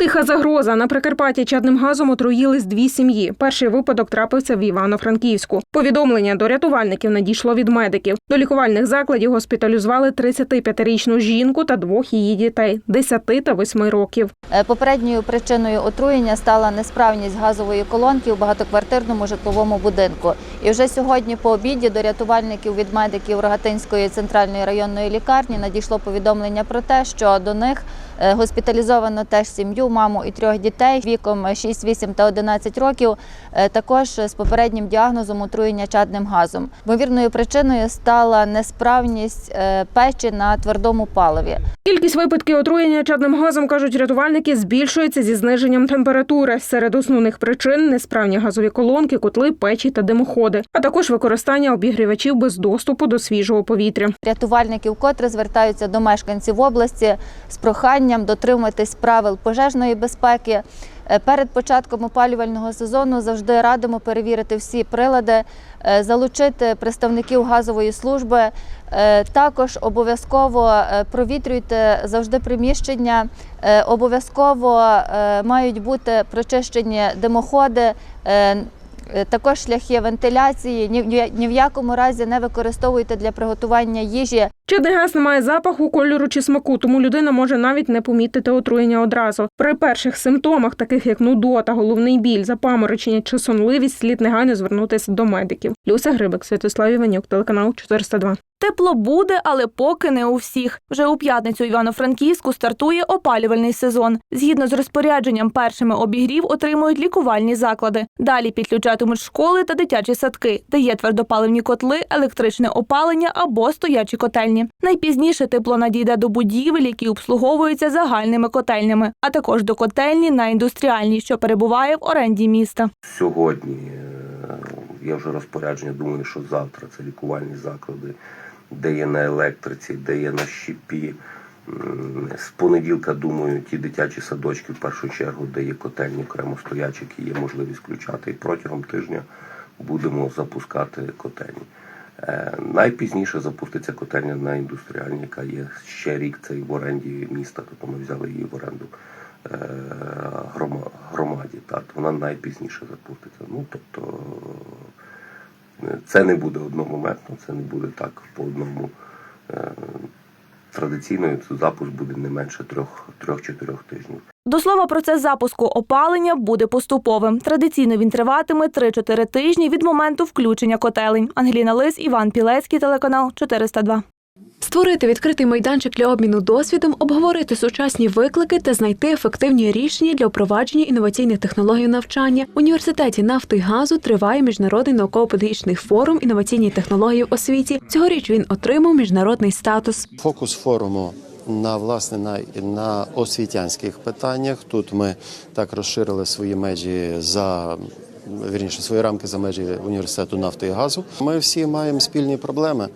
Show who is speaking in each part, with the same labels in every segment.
Speaker 1: Тиха загроза на Прикарпатті чадним газом отруїлись дві сім'ї. Перший випадок трапився в Івано-Франківську. Повідомлення до рятувальників надійшло від медиків. До лікувальних закладів госпіталізували 35-річну жінку та двох її дітей 10 та 8 років.
Speaker 2: Е, Попередньою причиною отруєння стала несправність газової колонки у багатоквартирному житловому будинку. І вже сьогодні по обіді до рятувальників від медиків Рогатинської центральної районної лікарні надійшло повідомлення про те, що до них госпіталізовано теж сім'ю, маму і трьох дітей віком 6, 8 та 11 років, е, також з попереднім діагнозом отруєння чадним газом. Ймовірною причиною стала несправність е, печі на твердому паливі.
Speaker 1: Кількість випадків отруєння чадним газом, кажуть рятувальники, збільшується зі зниженням температури. Серед основних причин несправні газові колонки, котли, печі та димоходи, а також використання обігрівачів без доступу до свіжого повітря.
Speaker 2: Рятувальники вкотре звертаються до мешканців області з проханням дотримуватись правил пожежної безпеки. Е, Перед початком опалювального сезону завжди радимо перевірити всі прилади, е, залучити представників газової служби. Е, Також обов'язково провітрюйте завжди приміщення. Обов'язково мають бути прочищені димоходи. Е, Також шляхи вентиляції ні, ні, ні в якому разі не використовуйте для приготування їжі
Speaker 1: Чадний газ не має запаху, кольору чи смаку, тому людина може навіть не помітити отруєння одразу. При перших симптомах, таких як нудота, головний біль, запаморочення чи сонливість, слід негайно звернутися до медиків. Люся Грибик, Святослав Іванюк, телеканал 402.
Speaker 3: Тепло буде, але поки не у всіх. Вже у п'ятницю Івано-Франківську стартує опалювальний сезон. Згідно з розпорядженням, першими обігрів отримують лікувальні заклади. Далі підключатимуть школи та дитячі садки, де є твердопаливні котли, електричне опалення або стоячі котельні. Найпізніше тепло надійде до будівель, які обслуговуються загальними котельнями, а також до котельні на індустріальній, що перебуває в оренді міста.
Speaker 4: Сьогодні е, є вже розпорядження, думаю, що завтра це лікувальні заклади, де є на електриці, де є на щепі. З понеділка, думаю, ті дитячі садочки в першу чергу, де є котельні окремо стоячі, які є можливість включати. І протягом тижня будемо запускати котельні. Е, Найпізніше запуститься котельня на індустріальній, яка є ще рік це і в оренді міста, тобто ми взяли її в оренду е, громаді. Так, вона найпізніше запуститься. Ну тобто е, це не буде одномоментно, це не буде так по одному. Е, Традиційно запуск буде не менше трьох- трьох-чотирьох тижнів.
Speaker 3: До слова, процес запуску опалення буде поступовим. Традиційно він триватиме 3-4 тижні від моменту включення котелень. Ангеліна Лис, Іван Пілецький, телеканал 402.
Speaker 5: Створити відкритий майданчик для обміну досвідом, обговорити сучасні виклики та знайти ефективні рішення для впровадження інноваційних технологій навчання. В університеті нафти і газу триває міжнародний науково-педагогічний форум інноваційні технології в освіті. Цьогоріч він отримав міжнародний статус.
Speaker 6: Фокус форуму на власне на, на освітянських питаннях. Тут ми так розширили свої межі за вірніше свої рамки за межі університету нафти і газу. Ми всі маємо спільні проблеми.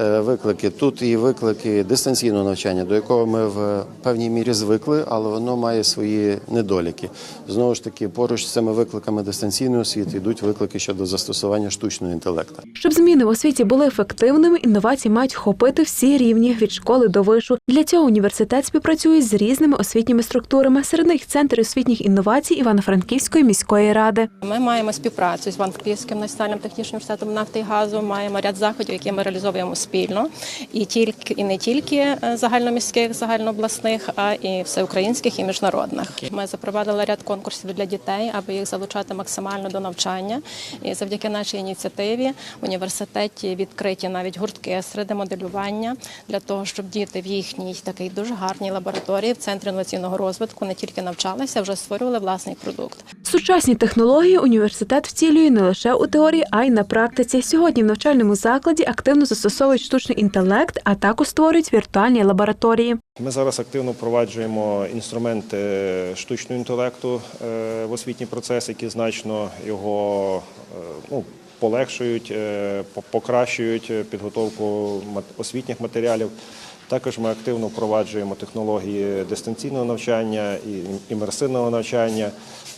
Speaker 6: Е, Виклики тут і виклики дистанційного навчання, до якого ми в певній мірі звикли, але воно має свої недоліки. Знову ж таки, поруч з цими викликами дистанційної освіти йдуть виклики щодо застосування штучного інтелекту.
Speaker 5: Щоб зміни в освіті були ефективними, інновації мають охопити всі рівні від школи до вишу. Для цього університет співпрацює з різними освітніми структурами. Серед них центр освітніх інновацій Івано-Франківської міської ради.
Speaker 7: Ми маємо співпрацю з Івано-Франківським національним технічним університетом нафти і газу. Маємо ряд заходів, які ми реалізовуємо спільно, і тільки і не тільки е, загальноміських, загальнообласних, а і всеукраїнських і міжнародних. Ми запровадили ряд конкурсів для дітей, аби їх залучати максимально до навчання. І завдяки нашій ініціативі в університеті відкриті навіть гуртки серед моделювання для того, щоб діти в їхній такій дуже гарній лабораторії в центрі інноваційного розвитку не тільки навчалися, а вже створювали власний продукт.
Speaker 5: Сучасні технології університет втілює не лише у теорії, а й на практиці. Сьогодні в навчальному закладі активно застосовують штучний інтелект, а також створюють віртуальні лабораторії.
Speaker 8: Ми зараз активно впроваджуємо інструменти штучного інтелекту е, в освітній процес, які значно його е, ну, полегшують, е, покращують підготовку освітніх матеріалів. Також ми активно впроваджуємо технології дистанційного навчання і імерсивного навчання.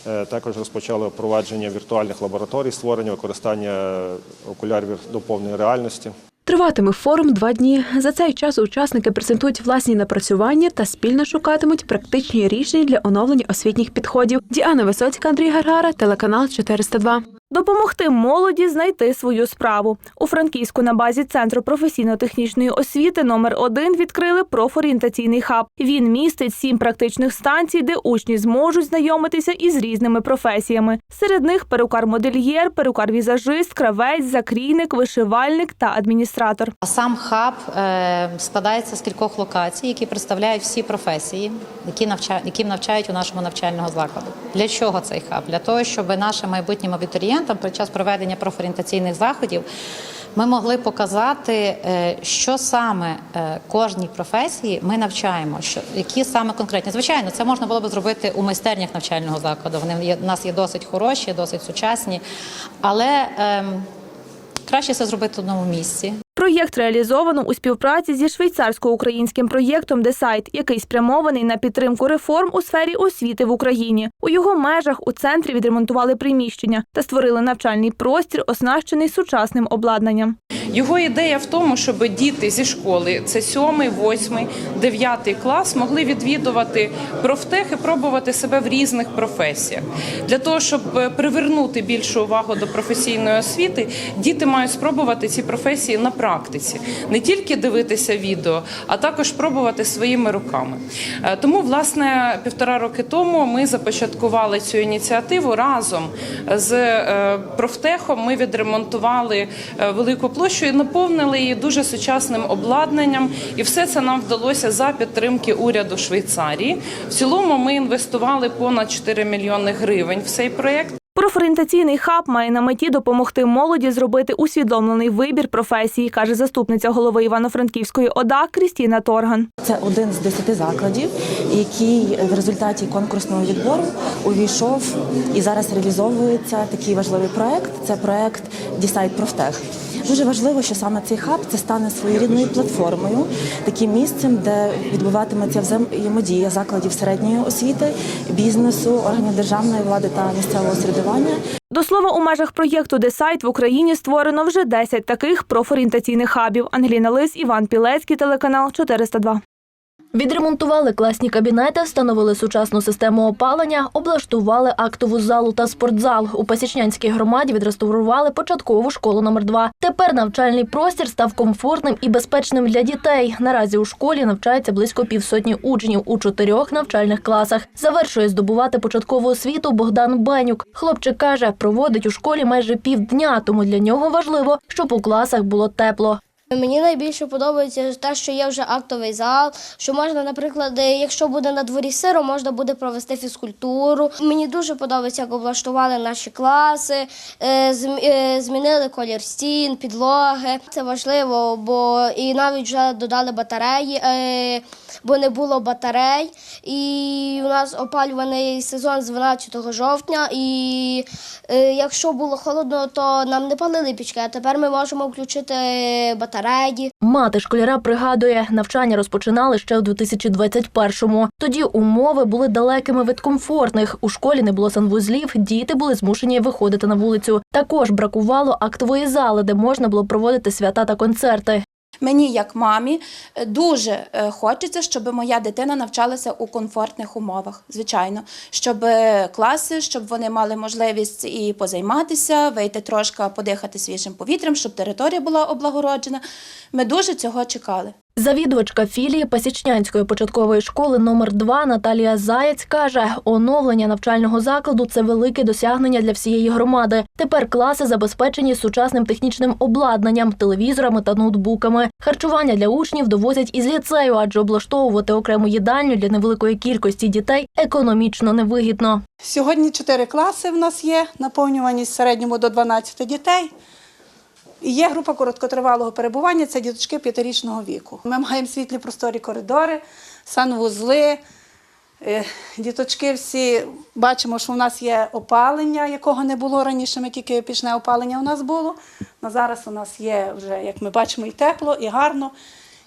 Speaker 8: Е, Також розпочали впровадження віртуальних лабораторій, створення, використання окулярів до повної реальності.
Speaker 5: Триватиме форум два дні. За цей час учасники презентують власні напрацювання та спільно шукатимуть практичні рішення для оновлення освітніх підходів. Діана Висоцька, Андрій Гаргара, телеканал 402.
Speaker 3: Допомогти молоді знайти свою справу. У Франківську на базі Центру професійно-технічної освіти номер 1 відкрили профорієнтаційний хаб. Він містить сім практичних станцій, де учні зможуть знайомитися із різними професіями. Серед них перукар-модельєр, перукар-візажист, кравець, закрійник, вишивальник та адміністратор.
Speaker 9: Сам хаб е, складається з кількох локацій, які представляють всі професії, які навчають, яким навчають у нашому навчального закладу. Для чого цей хаб? Для того, щоб нашим майбутнім абітурієнтам під час проведення профорієнтаційних заходів ми могли показати, е, що саме е, кожній професії ми навчаємо, що які саме конкретні. Звичайно, це можна було б зробити у майстернях навчального закладу. Вони в нас є досить хороші, досить сучасні, але ем, краще це зробити в одному місці.
Speaker 3: Проєкт реалізовано у співпраці зі швейцарсько-українським проєктом «Десайт», який спрямований на підтримку реформ у сфері освіти в Україні. У його межах у центрі відремонтували приміщення та створили навчальний простір, оснащений сучасним обладнанням.
Speaker 10: Його ідея в тому, щоб діти зі школи, це 7, 8, 9 клас, могли відвідувати профтех і пробувати себе в різних професіях. Для того, щоб е, привернути більшу увагу до професійної освіти, діти мають спробувати ці професії на практиці, не тільки дивитися відео, а також пробувати своїми руками. Е, Тому, власне, півтора роки тому ми започаткували цю ініціативу разом з е, профтехом. Ми відремонтували велику площу і наповнили її дуже сучасним обладнанням. І все це нам вдалося за підтримки уряду Швейцарії. В цілому ми інвестували понад 4 мільйони гривень в цей проєкт.
Speaker 3: Профорієнтаційний хаб має на меті допомогти молоді зробити усвідомлений вибір професії, каже заступниця голови Івано-Франківської ОДА Крістіна Торган.
Speaker 11: Це один з десяти закладів, який в результаті конкурсного відбору увійшов і зараз реалізовується такий важливий проект. Це проект Decide Профтех. Дуже важливо, що саме цей хаб це стане своєрідною платформою, таким місцем, де відбуватиметься взаємодія закладів середньої освіти, бізнесу, органів державної влади та місцевого середування.
Speaker 3: До слова, у межах проєкту «Десайт» в Україні створено вже 10 таких профорієнтаційних хабів. Ангеліна Лис, Іван Пілецький, телеканал 402.
Speaker 12: Відремонтували класні кабінети, встановили сучасну систему опалення, облаштували актову залу та спортзал. У Пасічнянській громаді відреставрували початкову школу номер 2 Тепер навчальний простір став комфортним і безпечним для дітей. Наразі у школі навчається близько півсотні учнів у чотирьох навчальних класах. Завершує здобувати початкову освіту Богдан Бенюк. Хлопчик каже, проводить у школі майже півдня, тому для нього важливо, щоб у класах було тепло.
Speaker 13: Мені найбільше подобається те, що є вже актовий зал, що можна, наприклад, е, якщо буде на дворі сиро, можна буде провести фізкультуру. Мені дуже подобається, як облаштували наші класи, е, е, змінили колір стін, підлоги. Це важливо, бо і навіть вже додали батареї, бо не було батарей. І у нас опалюваний сезон з 12 жовтня. І якщо було холодно, то нам не палили пічки, а тепер ми можемо включити батареї.
Speaker 12: Мати школяра пригадує, навчання розпочинали ще у 2021-му. Тоді умови були далекими від комфортних. У школі не було санвузлів, діти були змушені виходити на вулицю. Також бракувало актової зали, де можна було проводити свята та концерти.
Speaker 14: Мені, як мамі, е, дуже е, хочеться, щоб моя дитина навчалася у комфортних умовах, звичайно, щоб е, класи, щоб вони мали можливість і позайматися, вийти трошки подихати свіжим повітрям, щоб територія була облагороджена. Ми дуже цього чекали.
Speaker 12: Завідувачка філії Пасічнянської початкової школи номер 2 Наталія Заєць каже, оновлення навчального закладу це велике досягнення для всієї громади. Тепер класи забезпечені сучасним технічним обладнанням, телевізорами та ноутбуками. Харчування для учнів довозять із ліцею, адже облаштовувати окрему їдальню для невеликої кількості дітей економічно невигідно.
Speaker 15: Сьогодні чотири класи в нас є, наповнюваність середньому до 12 дітей. І є група короткотривалого перебування це діточки п'ятирічного віку. Ми маємо світлі просторі коридори, санвузли. Е, Діточки всі бачимо, що у нас є опалення, якого не було раніше. Ми тільки пічне опалення у нас було. На зараз у нас є вже, як ми бачимо, і тепло, і гарно.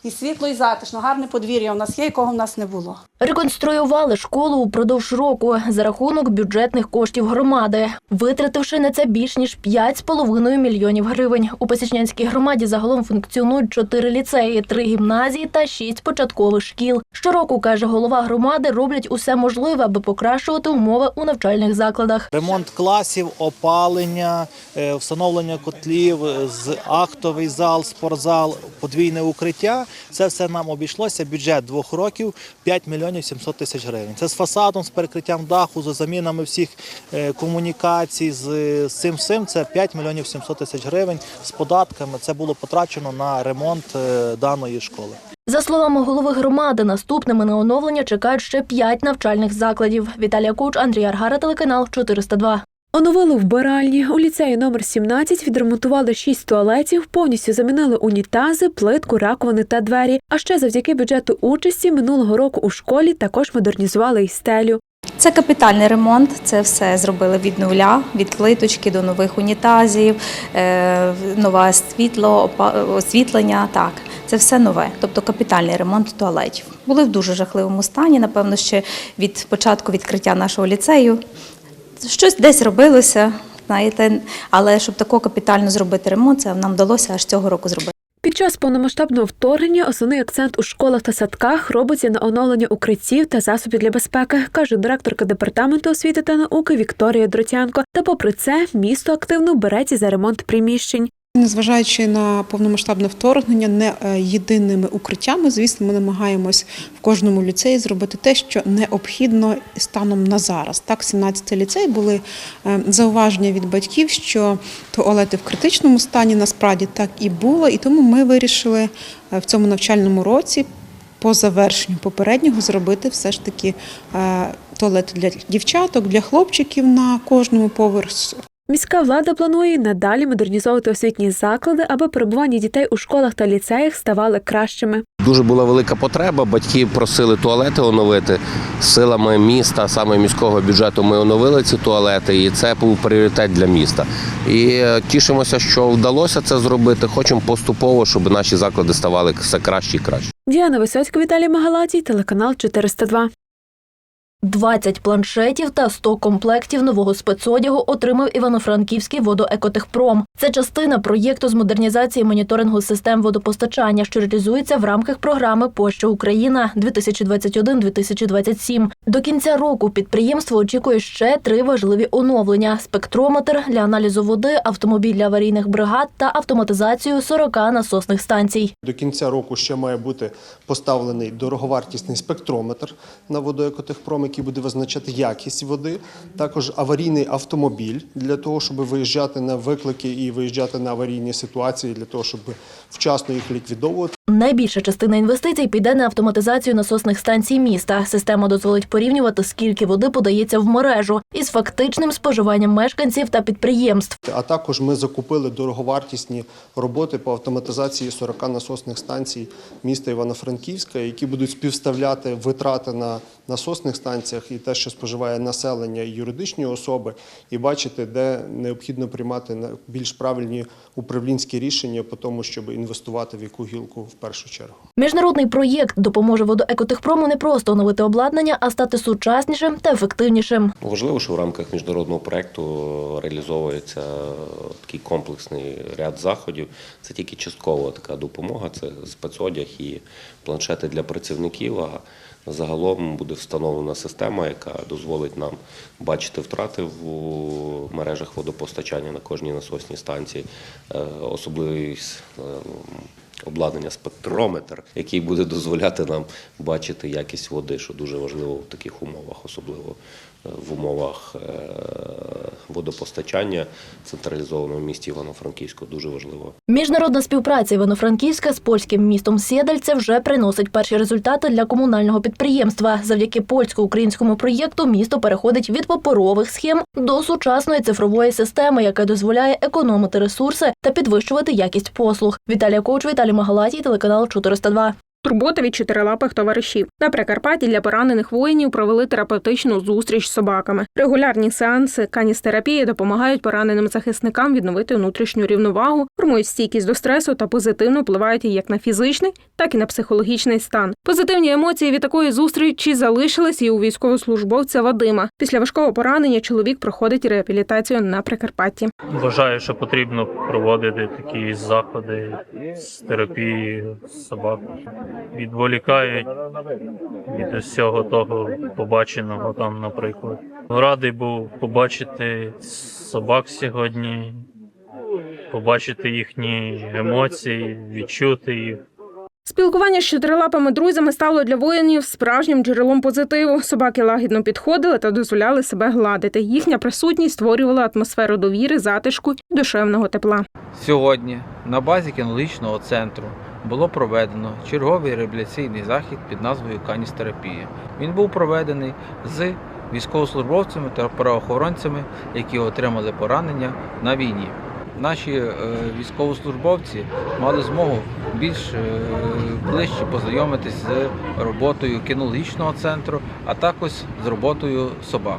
Speaker 15: І світло, і затишно. Гарне подвір'я у нас є, якого в нас не було.
Speaker 12: Реконструювали школу упродовж року за рахунок бюджетних коштів громади, витративши на це більш ніж 5,5 мільйонів гривень. У Пасічнянській громаді загалом функціонують чотири ліцеї, три гімназії та шість початкових шкіл. Щороку, каже голова громади, роблять усе можливе, аби покращувати умови у навчальних закладах.
Speaker 16: Ремонт класів, опалення, е, встановлення котлів, е, з актовий зал, спортзал, подвійне укриття. Це все нам обійшлося. Бюджет двох років 5 мільйонів 700 тисяч гривень. Це з фасадом, з перекриттям даху, з замінами всіх е, комунікацій, з, цим всім. Це 5 мільйонів 700 тисяч гривень з податками. Це було потрачено на ремонт е, даної школи.
Speaker 12: За словами голови громади, наступними на оновлення чекають ще п'ять навчальних закладів. Віталія Куч, Андрій Аргара, телеканал 402.
Speaker 5: Оновили вбиральні. У ліцеї номер 17 відремонтували шість туалетів, повністю замінили унітази, плитку, раковини та двері. А ще завдяки бюджету участі минулого року у школі також модернізували й стелю.
Speaker 17: Це капітальний ремонт, це все зробили від нуля, від плиточки до нових унітазів, е, нове світло, освітлення. Так, це все нове, тобто капітальний ремонт туалетів. Були в дуже жахливому стані, напевно, ще від початку відкриття нашого ліцею. Щось десь робилося, знаєте, але щоб тако капітально зробити ремонт, це нам вдалося аж цього року зробити.
Speaker 5: Під час повномасштабного вторгнення основний акцент у школах та садках робиться на оновлення укриттів та засобів для безпеки, каже директорка департаменту освіти та науки Вікторія Дротянко. Та попри це, місто активно береться за ремонт приміщень.
Speaker 18: Незважаючи на повномасштабне вторгнення, не е, єдиними укриттями, звісно, ми намагаємось в кожному ліцеї зробити те, що необхідно станом на зараз. Так, 17 ліцей були е, зауваження від батьків, що туалети в критичному стані насправді так і було, і тому ми вирішили е, в цьому навчальному році. По завершенню попереднього зробити все ж таки туалети для дівчаток, для хлопчиків на кожному поверсі.
Speaker 5: Міська влада планує надалі модернізовувати освітні заклади, аби перебування дітей у школах та ліцеях ставали кращими.
Speaker 4: Дуже була велика потреба. Батьки просили туалети оновити. Силами міста, саме міського бюджету, ми оновили ці туалети, і це був пріоритет для міста. І е, тішимося, що вдалося це зробити. Хочемо поступово, щоб наші заклади ставали все краще і краще.
Speaker 5: Діана Висоцька, Віталій Магалатій, телеканал 402.
Speaker 12: 20 планшетів та 100 комплектів нового спецодягу отримав Івано-Франківський водоекотехпром. Це частина проєкту з модернізації моніторингу систем водопостачання, що реалізується в рамках програми Поща Україна 2021-2027. До кінця року підприємство очікує ще три важливі оновлення: спектрометр для аналізу води, автомобіль для аварійних бригад та автоматизацію 40 насосних станцій.
Speaker 19: До кінця року ще має бути поставлений дороговартісний спектрометр на водоекотехпром, який буде визначати якість води. Також аварійний автомобіль для того, щоб виїжджати на виклики і виїжджати на аварійні ситуації, для того, щоб вчасно їх ліквідовувати.
Speaker 12: Найбільша частина інвестицій піде на автоматизацію насосних станцій міста. Система дозволить порівнювати, скільки води подається в мережу із фактичним споживанням мешканців та підприємств.
Speaker 19: А також ми закупили дороговартісні роботи по автоматизації 40 насосних станцій міста Івано-Франківська, які будуть співставляти витрати на насосних станціях і те, що споживає населення і юридичні особи, і бачити, де необхідно приймати більш правильні управлінські рішення по тому, щоб інвестувати в яку гілку в першу чергу.
Speaker 12: Міжнародний проєкт допоможе водоекотехпрому не просто оновити обладнання, а стати сучаснішим та ефективнішим.
Speaker 4: Важливо, що в рамках міжнародного проекту реалізовується такий комплексний ряд заходів. Це тільки часткова така допомога, це спецодяг і планшети для працівників. А загалом буде встановлена система, яка дозволить нам бачити втрати в мережах водопостачання на кожній насосній станції. Е, Особливість е, обладнання спектрометр, який буде дозволяти нам бачити якість води, що дуже важливо в таких умовах, особливо в умовах е, водопостачання централізованого в місті Івано-Франківську. Дуже важливо.
Speaker 12: Міжнародна співпраця Івано-Франківська з польським містом Сєдальце вже приносить перші результати для комунального підприємства. Завдяки польсько-українському проєкту місто переходить від паперових схем до сучасної цифрової системи, яка дозволяє економити ресурси та підвищувати якість послуг. Віталія Коуч, Віталій Магалатій, телеканал 402.
Speaker 1: Турбота від чотирилапих товаришів. На Прикарпатті для поранених воїнів провели терапевтичну зустріч з собаками. Регулярні сеанси каністерапії допомагають пораненим захисникам відновити внутрішню рівновагу, формують стійкість до стресу та позитивно впливають як на фізичний, так і на психологічний стан. Позитивні емоції від такої зустрічі залишились і у військовослужбовця Вадима. Після важкого поранення чоловік проходить реабілітацію на Прикарпатті.
Speaker 20: Вважаю, що потрібно проводити такі заходи з терапії собак. Відволікають від усього того побаченого там, наприклад. Радий був побачити собак сьогодні, побачити їхні емоції, відчути їх.
Speaker 1: Спілкування з чотирилапими друзями стало для воїнів справжнім джерелом позитиву. Собаки лагідно підходили та дозволяли себе гладити. Їхня присутність створювала атмосферу довіри, затишку і душевного тепла.
Speaker 21: Сьогодні на базі кінологічного центру було проведено черговий реабілітаційний захід під назвою Каністерапія. Він був проведений з військовослужбовцями та правоохоронцями, які отримали поранення на війні. Наші е, військовослужбовці мали змогу більш е, ближче познайомитись з роботою кінологічного центру, а також з роботою собак.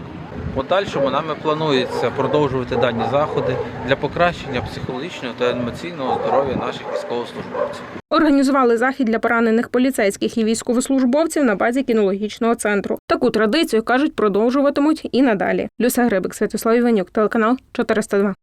Speaker 21: Подальшому нами планується продовжувати дані заходи для покращення психологічного та емоційного здоров'я наших військовослужбовців.
Speaker 1: Організували захід для поранених поліцейських і військовослужбовців на базі кінологічного центру. Таку традицію кажуть, продовжуватимуть і надалі. Люся Грибик, Святослав Іванюк, телеканал 402.